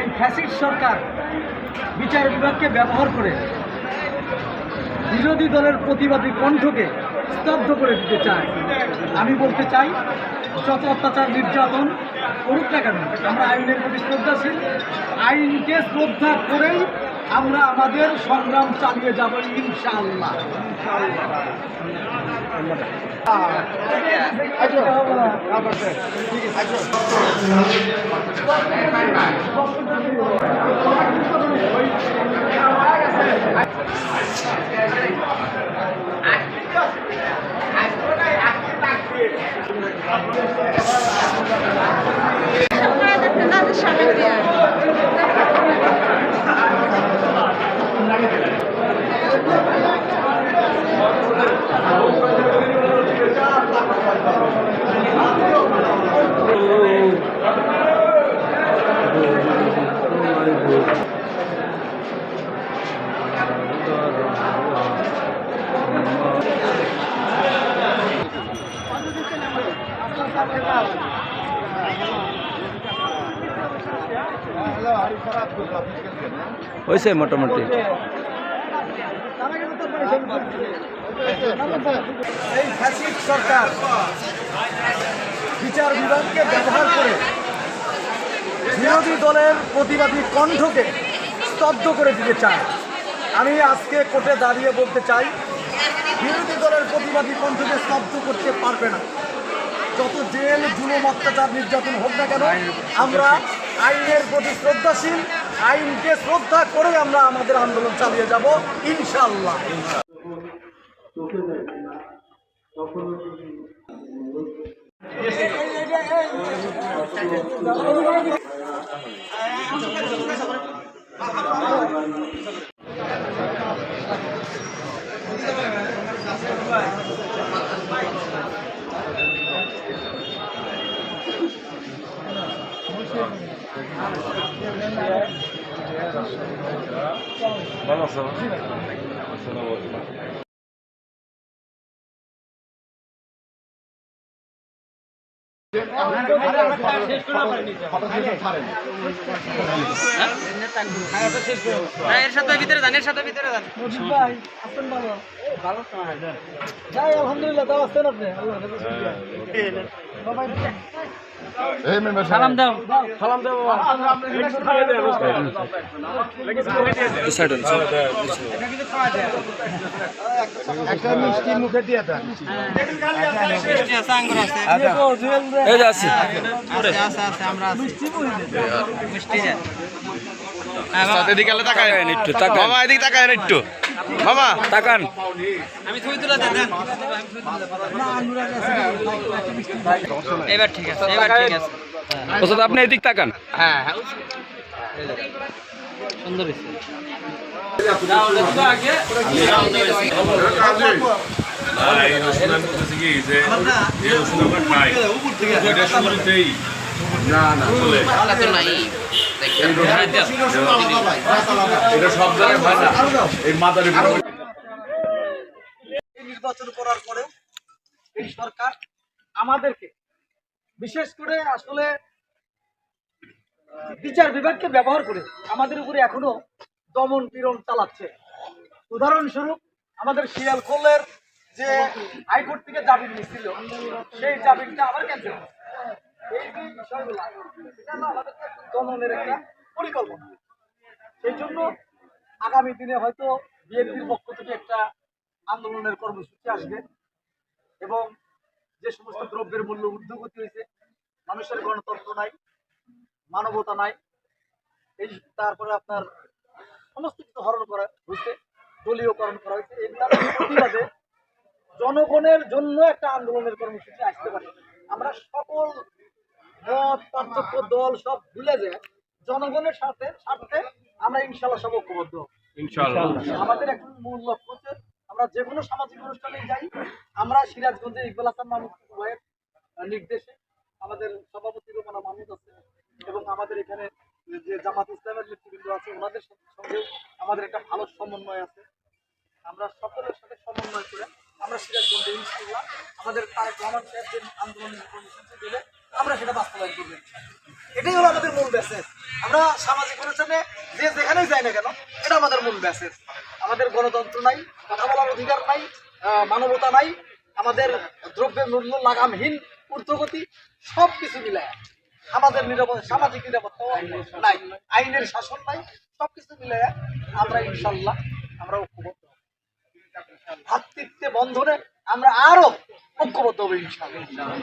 এই ফ্যাসিড সরকার বিচার বিভাগকে ব্যবহার করে বিরোধী দলের প্রতিবাদী কণ্ঠকে স্তব্ধ করে দিতে চায়। আমি বলতে চাই, যত অত্যাচার নির্যাতন করুক না কেন, আমরা আইনের প্রতি শ্রদ্ধাশীল, আইনকে শ্রদ্ধা করেই আমরা আমাদের সংগ্রাম চালিয়ে যাব ইনশাআল্লাহ। Nada হয়েছে মোটামুটি। সরকার বিচার বিভাগকে ব্যবহার করে বিরোধী দলের প্রতিবাদী কণ্ঠকে স্তব্ধ করে দিতে চায়। আমি আজকে কোর্টে দাঁড়িয়ে বলতে চাই বিরোধী দলের প্রতিবাদী কণ্ঠকে স্তব্ধ করতে পারবে না। যত জেল জুলুম অত্যাচার নির্যাতন হোক না কেন আমরা আইনের প্রতি শ্রদ্ধাশীল আইনকে শ্রদ্ধা করে আমরা আমাদের আন্দোলন চালিয়ে যাব ইনশাল্লাহ এর সাথে ভিতরে যান এর সাথে ভিতরে যান ভাই আছেন ভালো ভালো যাই আলহামদুলিল্লাহ তাও আছেন আপনি আল্লাহ সালাম দাও। সালাম সাইড একটা মিষ্টি মুখে দিয়ে দেন। মিষ্টি আছে আঙ্গুর আছে এই যে আছে। আছে আছে আমরা আছি মিষ্টি আলো তাকায় একটু। মামা এদিকে তাকায় একটু। মামা তাকান। আমি ছবি তুলে দেন দেন। এবার ঠিক আছে এবার ঠিক আছে। ওস্তাদ আপনি এদিক তাকান। হ্যাঁ সুন্দর হয়েছে। ভাই রসুন আমি বলতেছি কি যে এই রসুন আমরা খাই ওইটা শুরুতেই না না নির্বাচন করার সরকার আমাদেরকে, বিশেষ করে আসলে বিচার বিভাগকে ব্যবহার করে আমাদের উপরে এখনও দমন পীড়ন চালাচ্ছে। উদাহরণস্বরূপ, আমাদের শিয়ালখোলের যে হাইকোর্ট থেকে জামিন নিয়েছিল সেই জামিনটা আবার ক্যান্সেল এই যে বিষয়গুলো এটা হলো পরিকল্পনা। সেই জন্য আগামী দিনে হয়তো বিএনপির পক্ষ থেকে একটা আন্দোলনের কর্মসূচি আসবে এবং যে সমস্ত দ্রব্যের মূল্য ঊর্ধ্বগতি হয়েছে, মানুষের গণতন্ত্র নাই, মানবতা নাই, এই তারপরে আপনার সমস্ত কিছু হরণ করা হয়েছে, দলীয়করণ করা হয়েছে এগুলোর প্রতিবাদে জনগণের জন্য একটা আন্দোলনের কর্মসূচি আসতে পারে। আমরা সকল পার্থক্য দল সব ভুলে যে জনগণের সাথে স্বার্থে আমরা ইনশাল্লাহ সব ঐক্যবদ্ধ। আমাদের এখন মূল লক্ষ্য হচ্ছে আমরা যে কোনো সামাজিক অনুষ্ঠানে যাই। আমরা সিরাজগঞ্জে ইকবাল হাসান মাহমুদ ভাইয়ের নির্দেশে আমাদের সভাপতি রোমানা মাহমুদ আছে এবং আমাদের এখানে যে জামাত ইসলামের নেতৃবৃন্দ আছে ওনাদের সঙ্গে আমাদের একটা ভালো সমন্বয় আছে। আমরা সকলের সাথে সমন্বয় করে আমরা সিরাজগঞ্জে ইনশাল্লাহ আমাদের তারেক রহমান সাহেব যে আন্দোলনের কর্মসূচি দেবে। আমরা সেটা বাস্তবায়ন করব। এটাই হলো আমাদের মূল মেসেজ আমরা সামাজিক অনুষ্ঠানে যে যেখানেই যাই না কেন, এটা আমাদের মূল মেসেজ আমাদের গণতন্ত্র নাই, কথা বলার অধিকার নাই মানবতা নাই, আমাদের দ্রব্যের মূল্য লাগামহীন, ঊর্ধ্বগতি সব কিছু মিলায় আমাদের নিরাপদ, সামাজিক নিরাপত্তা নাই, আইনের শাসন নাই সব কিছু মিলায় আমরা ইনশাল্লাহ, আমরা ঐক্যবদ্ধ ভাতৃত্বে বন্ধনে আমরা আরও ঐক্যবদ্ধ হব ইনশাল্লাহ।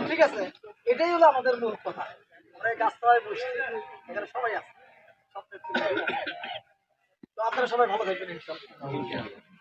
ঠিক আছে? এটাই হলো আমাদের মূল কথা। আমরা এই গাছতলায় বসছি, এখানে সবাই আছে। তো আপনারা সবাই ভালো থাকবেন, ইনশাল্লাহ।